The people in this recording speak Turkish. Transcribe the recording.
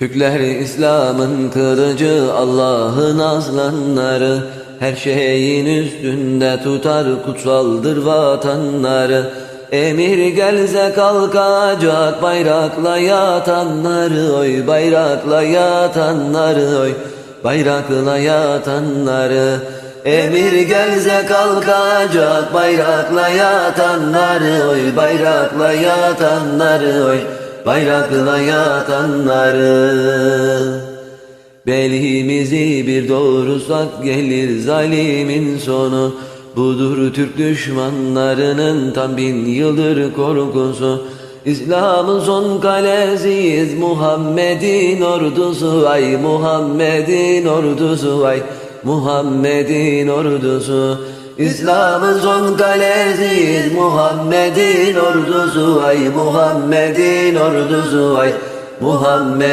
Türkler İslam'ın kılıcı Allah'ın aslanları. Her şeyin üstünde tutar kutsaldır vatanları. Emir gelse kalkacak bayrakla yatanları Oy bayrakla yatanları oy Bayrakla yatanları. Emir gelse kalkacak bayrakla yatanları Oy bayrakla yatanları oy Bayrakla yatanları Belimizi bir doğrusak gelir zalimin sonu. Budur Türk düşmanlarının tam bin yıldır korkusu. İslam'ın son kalesiyiz Muhammed'in ordusu. Ay Muhammed'in ordusu Ay Muhammed'in ordusu İslam'ın son kalesiyiz Muhammed'in ordusu Ay Muhammed'in ordusu Ay Muhammed